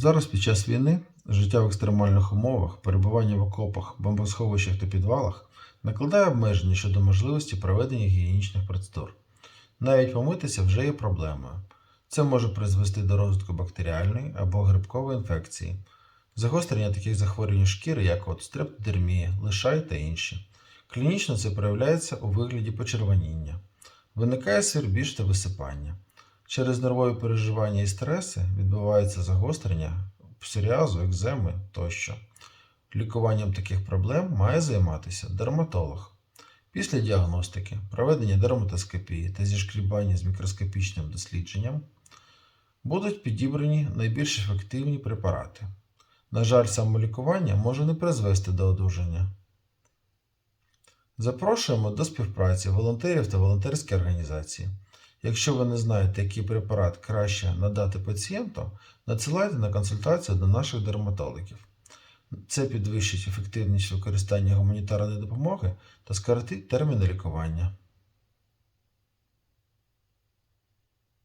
Зараз під час війни життя в екстремальних умовах, перебування в окопах, бомбосховищах та підвалах накладає обмеження щодо можливості проведення гігієнічних процедур. Навіть помитися вже є проблемою. Це може призвести до розвитку бактеріальної або грибкової інфекції, загострення таких захворювань шкіри, як от стрептодермія, лишай та інші. Клінічно це проявляється у вигляді почервоніння. Виникає свербіж та висипання. Через нервові переживання і стреси відбувається загострення псоріазу, екземи тощо. Лікуванням таких проблем має займатися дерматолог. Після діагностики, проведення дерматоскопії та зішкрібання з мікроскопічним дослідженням будуть підібрані найбільш ефективні препарати. На жаль, самолікування може не призвести до одужання. Запрошуємо до співпраці волонтерів та волонтерські організації. Якщо ви не знаєте, який препарат краще надати пацієнту, надсилайте на консультацію до наших дерматологів. Це підвищить ефективність використання гуманітарної допомоги та скоротить терміни лікування.